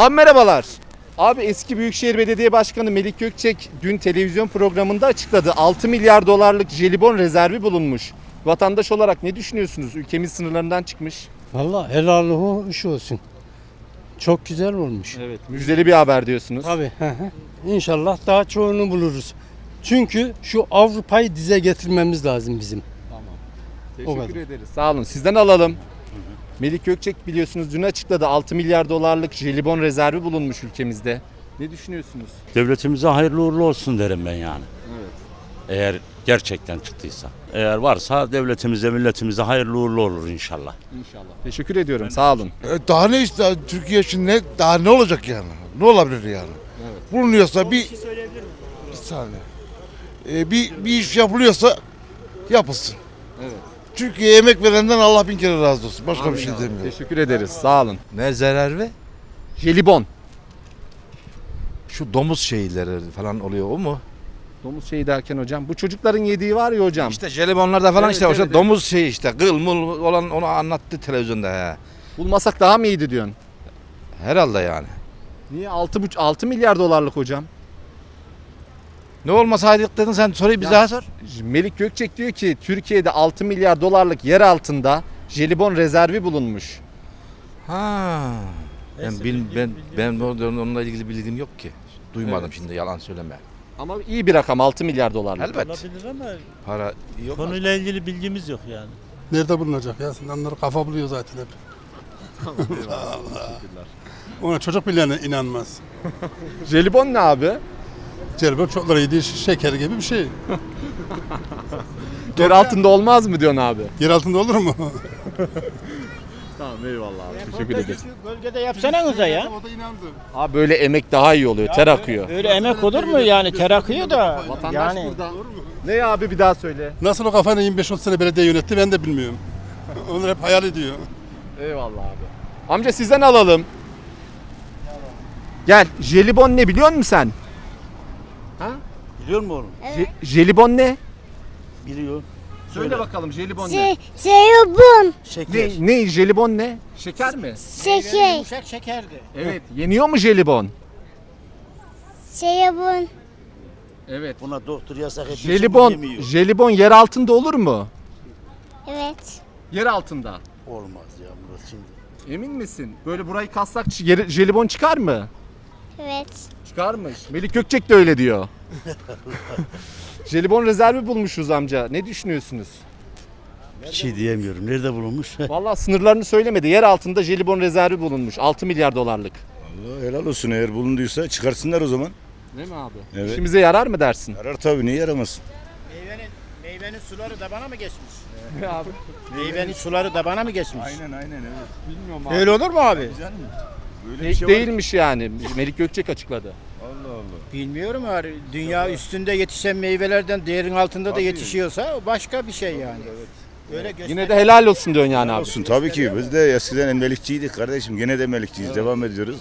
Abi merhabalar. Abi eski Büyükşehir Belediye Başkanı Melik Gökçek dün televizyon programında açıkladı. 6 milyar dolarlık jelibon rezervi bulunmuş. Vatandaş olarak ne düşünüyorsunuz? Ülkemiz sınırlarından çıkmış. Valla helal hoş olsun. Çok güzel olmuş. Evet. Müjdeli bir haber diyorsunuz. Tabii. hı hı. İnşallah daha çoğunu buluruz. Çünkü şu Avrupa'yı dize getirmemiz lazım bizim. O Teşekkür kadar. ederiz. Sağ olun. Sizden alalım. Melik Gökçek biliyorsunuz dün açıkladı 6 milyar dolarlık jelibon rezervi bulunmuş ülkemizde. Ne düşünüyorsunuz? Devletimize hayırlı uğurlu olsun derim ben yani. Evet. Eğer gerçekten çıktıysa. Eğer varsa devletimize, milletimize hayırlı uğurlu olur inşallah. İnşallah. Teşekkür ediyorum. Sağ olun. E, Daha ne işte Türkiye için ne daha ne olacak yani? Ne olabilir yani? Bulunuyorsa bir bir saniye. E, bir bir iş yapılıyorsa yapılsın. Evet. Türkiye'ye emek verenden Allah bin kere razı olsun. Başka bir şey demiyorum. Teşekkür ederiz. Sağ olun. Ne zararı? Jelibon. Şu domuz şeyleri falan oluyor o mu? Domuz şeyi derken hocam. Bu çocukların yediği var ya hocam. İşte jelibonlarda falan Evet, işte o işte evet, domuz şey işte kıl mul olan onu anlattı televizyonda he. Bulmasak daha mı iyiydi diyorsun? Herhalde yani. Niye 6, 6 milyar dolarlık hocam? Ne olmasaydık dedin sen soruyu bir Ya- daha sor. Melik Gökçek diyor ki Türkiye'de 6 milyar dolarlık yer altında jelibon rezervi bulunmuş. Ha. Ben bil, ben ben o- onunla ilgili bilgim yok ki. Duymadım şimdi yalan söyleme. Ama iyi bir rakam 6 milyar dolarlık. Elbet. Olabilir ama Para yok. konuyla ilgili bilgimiz yok yani. Nerede bulunacak ya? Onları kafa buluyor zaten hep. Ona çocuk bile inanmaz. Jelibon ne abi? Celbur çokları yediği şeker gibi bir şey. Yer altında olmaz mı diyorsun abi? Yer altında olur mu? Tamam eyvallah abi. Teşekkür ederiz. Bölgede yapsanıza ya. O da inandı. Abi böyle emek daha iyi oluyor. Ter akıyor. Öyle emek olur mu yani ter akıyor da Vatandaş yani burada. Ne abi bir daha söyle. Nasıl o kafayla 25-30 sene belediye yönetti ben de bilmiyorum. Onlar hep hayal ediyor. Eyvallah abi. Amca sizden alalım. Gel. Jelibon ne biliyor musun sen? Biliyor musun oğlum? Je- jelibon ne? Biliyor. Söyle bakalım jelibon Se Seybun, Şeker. Ne? Ne? Jelibon ne? Şeker mi? şeker, yumuşak şekerdi. Evet. Yeniyor mu jelibon? Seybun, Evet. Buna doktor yasak etmiş. Jelibon, yemiyor. jelibon yer altında olur mu? evet, Yer altında. Olmaz ya Murat şimdi. Emin misin? Böyle burayı kassak ç- yer- jelibon çıkar mı? Evet. Çıkarmış. Melik Gökçek de öyle diyor. jelibon rezervi bulmuşuz amca. Ne düşünüyorsunuz? Bir şey diyemiyorum. Nerede bulunmuş? Vallahi sınırlarını söylemedi. Yer altında jelibon rezervi bulunmuş. 6 milyar dolarlık. Allah helal olsun eğer bulunduysa çıkarsınlar o zaman. Değil mi abi? Evet. İşimize yarar mı dersin? Yarar tabii niye yaramasın? Meyvenin meyvenin suları da bana mı geçmiş? abi? Meyvenin suları da bana mı geçmiş? Aynen aynen evet. Bilmiyorum Öyle olur mu abi? Böyle De- değilmiş yani. Melik Gökçek açıkladı. Allah Allah. Bilmiyorum abi. Dünya üstünde yetişen meyvelerden değerin altında da yetişiyorsa o başka bir şey yani. Öyle göster- Yine de helal olsun diyorsun yani abi. Olsun tabii ki biz de eskiden melikçiydik kardeşim gene de melikçiyiz devam ediyoruz.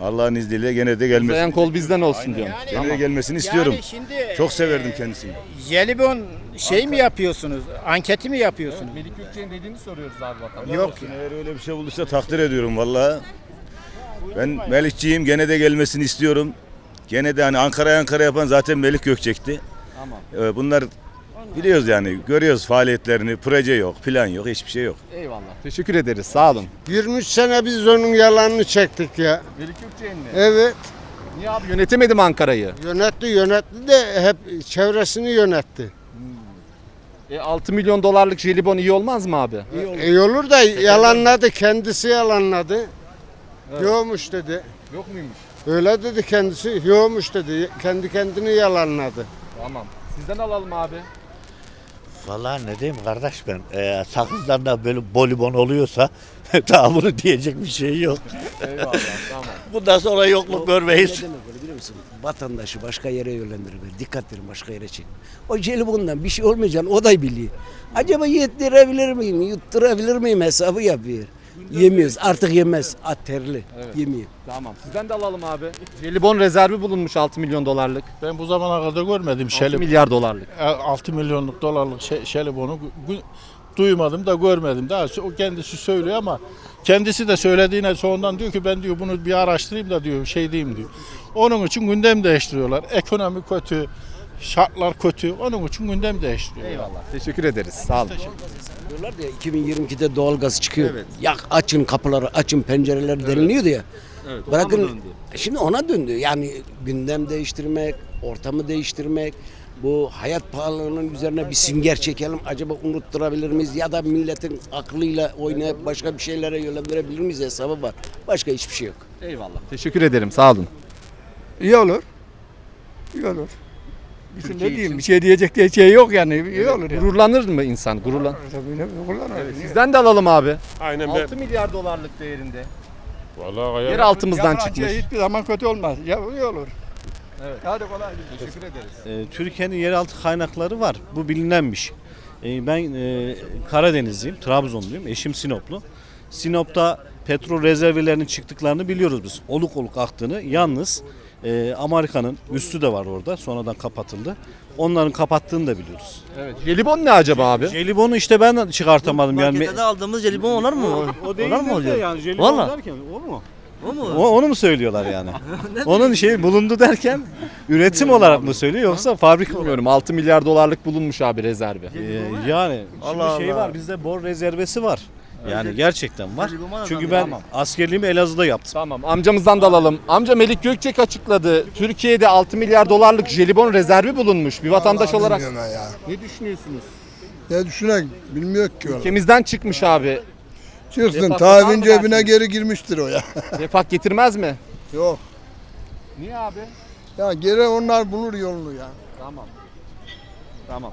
Allah'ın izniyle gene de Uzayan gelmesini, kol bizden olsun diyorsun. Yani- gene de gelmesini istiyorum. Yani şimdi Çok severdim kendisini. jelibon şey mi yapıyorsunuz? Anketi mi yapıyorsunuz? Melik Gökçek'in dediğini soruyoruz abi vatandaş. Yok Olsun, Eğer öyle bir şey bulduysa takdir ediyorum vallahi. Ben melikçiyim gene de gelmesini istiyorum. Gene de hani Ankara Ankara yapan zaten Melik Gökçek'ti. Tamam. Ee, Bunlar biliyoruz yani görüyoruz faaliyetlerini, proje yok, plan yok, hiçbir şey yok. Eyvallah. Teşekkür ederiz. Sağ olun. 23 sene biz onun yalanını çektik ya. Melik Gökçek'in mi? Evet. Niye abi yönetemedim Ankara'yı? Yönetti yönetti de hep çevresini yönetti. E, 6 milyon dolarlık jelibon iyi olmaz mı abi? İyi olur da yalanladı kendisi yalanladı. Yokmuş dedi. Yok muymuş? Öyle dedi kendisi. Yokmuş dedi. Kendi kendini yalanladı. Tamam. Sizden alalım abi. Vallahi ne diyeyim kardeş ben. Ee, sakızdan da böyle bolibon oluyorsa daha bunu diyecek bir şey yok. Eyvallah tamam. Bundan sonra yokluk görmeyiz. Ne demek öyle biliyor musun? Vatandaşı başka yere yönlendirme. Dikkat verin başka yere çekin. O jelibondan bir şey olmayacağını o da biliyor. Acaba yettirebilir miyim, yutturabilir miyim hesabı yapıyor. Yemiyoruz artık yemez. At terli. Yemiyor. Tamam. Sizden de alalım abi. Jelibon rezervi bulunmuş 6 milyon dolarlık. Ben bu zamana kadar görmedim 6 şelib milyar dolarlık. 6 milyonluk dolarlık şe- şelibonu. Duymadım da görmedim. Daha o kendisi söylüyor ama kendisi de söylediğine sonradan diyor ki ben diyor bunu bir araştırayım da diyor şey diyeyim diyor. Onun için gündem değiştiriyorlar. Ekonomi kötü, şartlar kötü. Onun için gündem değiştiriyorlar. Eyvallah. Teşekkür ederiz. Sağ olun. Diyorlar ya 2022'de doğalgaz çıkıyor. Yak açın kapıları, açın pencereleri deniliyordu ya. Bırakın şimdi ona döndü. Yani gündem değiştirmek, ortamı değiştirmek, bu hayat pahalılığının üzerine bir sünger çekelim. Acaba unutturabilir miyiz ya da milletin aklıyla oynayıp başka bir şeylere yönlendirebilir miyiz hesabı var. Başka hiçbir şey yok. Eyvallah. Teşekkür ederim. Sağ olun. İyi olur. İyi olur. Bizim Türkiye ne diyeyim için- bir şey diyecek diye şey yok yani. İyi olur ya. Gururlanır mı insan? Gururlan. Tabii ne kullanır. Sizden de alalım abi. Aynen 6 milyar dolarlık değerinde. Vallahi Yer altımızdan çıkmış. hiçbir zaman kötü olmaz. Ya iyi olur. Evet. Hadi kolay Teşekkür ederiz. Ee, Türkiye'nin yeraltı kaynakları var. Bu bilinenmiş. Ee, ben e, Karadenizliyim, Trabzonluyum. Eşim Sinoplu. Sinop'ta petrol rezervlerinin çıktıklarını biliyoruz biz. Oluk oluk aktığını. Yalnız e, Amerika'nın üstü de var orada. Sonradan kapatıldı. Onların kapattığını da biliyoruz. Evet. Jelibon ne acaba abi? Jelibonu işte ben çıkartamadım yani. Markette de aldığımız jelibon olur mu? O değil Onlar mı de oluyor? yani jelibon Vallahi. derken o mu? O mu? O, onu mu söylüyorlar yani? Onun şeyi bulundu derken üretim olarak mı söylüyor yoksa fabrika olarak mı? Bilmiyorum 6 milyar dolarlık bulunmuş abi rezervi. Ee, yani şimdi Allah şey Allah. var bizde bor rezervesi var. Yani gerçekten var. Çünkü ben Tamam. askerliğimi Elazığ'da yaptım. Tamam amcamızdan da alalım. Amca Melik Gökçek açıkladı. Türkiye'de 6 milyar dolarlık jelibon rezervi bulunmuş. Bir vatandaş olarak ne düşünüyorsunuz? Ne düşünen bilmiyor ki Ülkemizden çıkmış abi. Çıksın Refah tahvin cebine geri girmiştir o ya. Refah getirmez mi? Yok. Niye abi? Ya geri onlar bulur yolunu ya. Tamam. Tamam.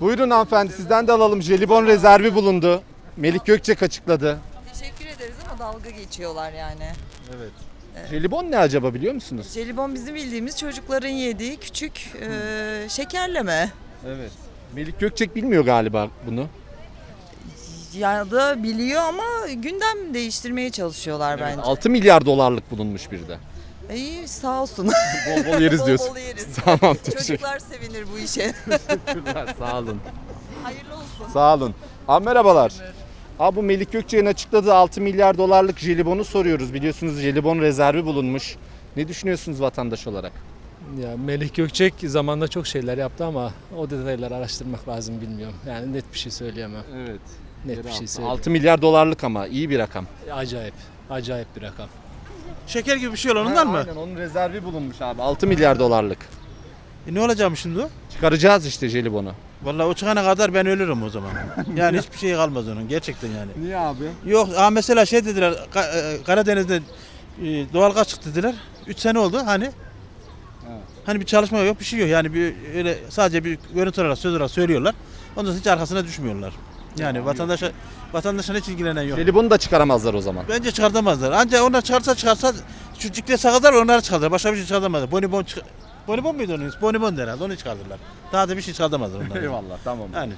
Buyurun hanımefendi sizden de alalım. Jelibon rezervi bulundu. Melik Gökçek açıkladı. Teşekkür ederiz ama dalga geçiyorlar yani. Jelibon ne acaba biliyor musunuz? Jelibon bizim bildiğimiz çocukların yediği küçük e, şekerleme. Evet. Melik Gökçek bilmiyor galiba bunu. Ya da biliyor ama gündem değiştirmeye çalışıyorlar bence. 6 milyar dolarlık bulunmuş bir de. İyi sağ olsun. Bol bol yeriz Bol diyorsun. bol yeriz. Tamam teşekkür Çocuklar sevinir bu işe. Teşekkürler sağ olun. Hayırlı olsun. Sağ olun. Abi merhabalar. Abi bu Melik Gökçek'in açıkladığı 6 milyar dolarlık jelibonu soruyoruz. Biliyorsunuz jelibon rezervi bulunmuş. Ne düşünüyorsunuz vatandaş olarak? Ya Melih Gökçek zamanında çok şeyler yaptı ama o detayları araştırmak lazım bilmiyorum. Yani net bir şey söyleyemem. Evet. Net bir şey söyleyemem. 6 milyar dolarlık ama iyi bir rakam. Acayip. Acayip bir rakam. Şeker gibi bir şey ondan mı? Aynen onun rezervi bulunmuş abi. 6 milyar dolarlık. E ne olacağım şimdi o? Çıkaracağız işte jelibonu. Vallahi o çıkana kadar ben ölürüm o zaman. Yani hiçbir şey kalmaz onun gerçekten yani. Niye abi? Yok ha mesela şey dediler Ka- e, Karadeniz'de e, doğalgaz çıktı dediler. 3 sene oldu hani. Hani bir çalışma yok bir şey yok yani bir öyle sadece bir görüntü olarak söz olarak söylüyorlar. Ondan sonra hiç arkasına düşmüyorlar. Yani vatandaşa vatandaşa hiç ilgilenen yok. Jelibonu da çıkaramazlar o zaman. Bence çıkartamazlar. Ancak onlar çıkarsa çıkarsa şu cikle sakızlar onları çıkartırlar. Başka bir şey çıkartamazlar. Bonibon çık Bonibon muydu onun? ismi? Bonibon herhalde onu çıkartırlar. Daha da bir şey çıkartamazlar onlar. Eyvallah tamam. Yani.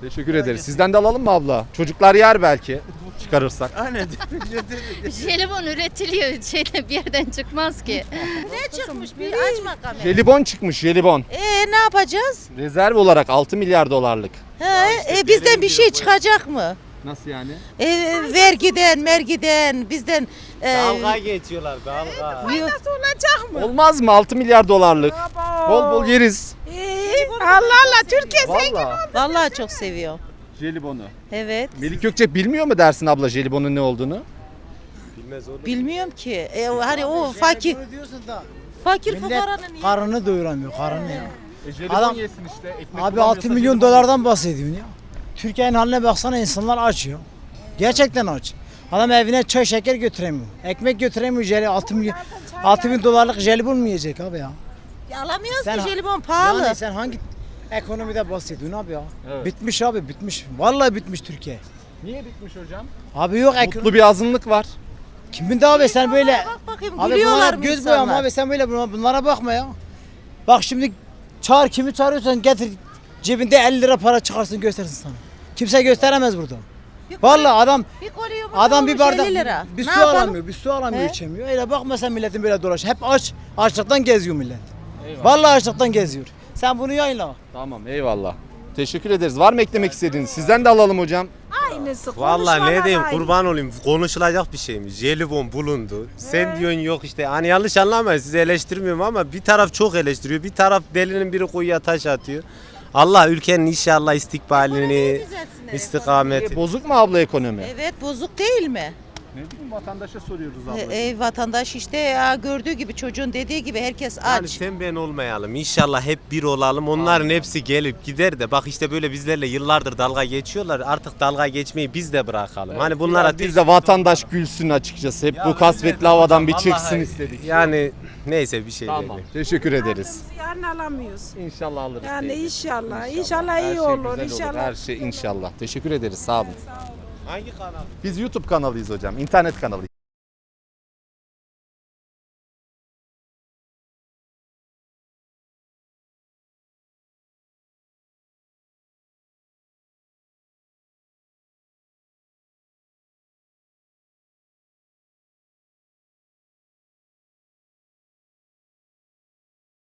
Teşekkür ederiz. Sizden de alalım mı abla? Çocuklar yer belki çıkarırsak. Aynen. Jelibon üretiliyor şeyde bir yerden çıkmaz ki. Ne çıkmış bir açma kamerayı. Jelibon çıkmış jelibon. Ee ne yapacağız? Rezerv olarak 6 milyar dolarlık. He, e, bizden bir şey çıkacak mı? Nasıl yani? E, vergiden, mergiden, bizden e, geçiyorlar dalga. olacak mı? Olmaz mı 6 milyar dolarlık? Bol bol yeriz. Allah Allah Türkiye Valla. Vallahi çok seviyor. Jelibonu. Evet. Melik Gökçek bilmiyor mu dersin abla jelibonun ne olduğunu? Bilmiyorum ki. E, hani o fakir fakir fukaranın niye? Karnını doyuramıyor karnını ya. E, jelibon Adam- yesin işte. Ekmek Abi 6 milyon dolardan bahsediyorsun ya. Türkiye'nin haline baksana insanlar aç ya. Gerçekten aç. Adam evine çay şeker götüremiyor. Ekmek götüremiyor. Jeli 6 milyon 6 bin dolarlık jelibon mu yiyecek abi ya? Alamıyoruz Sen- ki jelibon pahalı. Yani sen hangi ekonomide bahsediyorsun abi ya? Evet. Bitmiş abi bitmiş. Vallahi bitmiş Türkiye. Niye bitmiş hocam? Abi yok ekonomi. Mutlu bir azınlık var. Kimin de abi sen böyle Bak bakayım Abi gülüyorlar bunlara mı göz boyama insanlar? abi sen böyle buna- bunlara bakma ya. Bak şimdi çağır kimi çağırıyorsan getir cebinde 50 lira para çıkarsın göstersin sana. Kimse gösteremez burada. Vallahi adam Bir adam bir olmuş bardak 50 lira. bir Ne su yapalım? alamıyor, bir su alamıyor He? içemiyor. Öyle bakma sen milletin böyle dolaş. Hep aç, açlıktan geziyor millet. Vallahi açlıktan geziyor. Sen bunu yayınla. Tamam eyvallah. Teşekkür ederiz. Var mı eklemek istediğiniz? Sizden de alalım hocam. Aynısı. Vallahi ne diyeyim aynı. kurban olayım konuşulacak bir şey mi? Jelibon bulundu. Sen diyorsun yok işte hani yanlış anlamayın sizi eleştirmiyorum ama bir taraf çok eleştiriyor. Bir taraf delinin biri kuyuya taş atıyor. Allah ülkenin inşallah istikbalini, istikameti. E, bozuk mu abla ekonomi? Evet bozuk değil mi? Ne bileyim vatandaşa soruyoruz E, e, vatandaş işte ya gördüğü gibi çocuğun dediği gibi herkes aç. Yani sen ben olmayalım. İnşallah hep bir olalım. Onların hepsi gelip gider de bak işte böyle bizlerle yıllardır dalga geçiyorlar. Artık dalga geçmeyi biz de bırakalım. Hani bunlara Biz de vatandaş gülsün açıkçası. Hep bu kasvetli havadan bir çıksın istedik. Yani neyse bir şey Tamam. değil. Teşekkür ederiz. Yani alamıyoruz. İnşallah alırız. Yani teyze. inşallah. İnşallah. İnşallah Her iyi şey olur. güzel İnşallah. Her şey inşallah. Teşekkür ederiz. Sağ olun. Hangi kanal? Biz YouTube kanalıyız hocam. İnternet kanalıyız.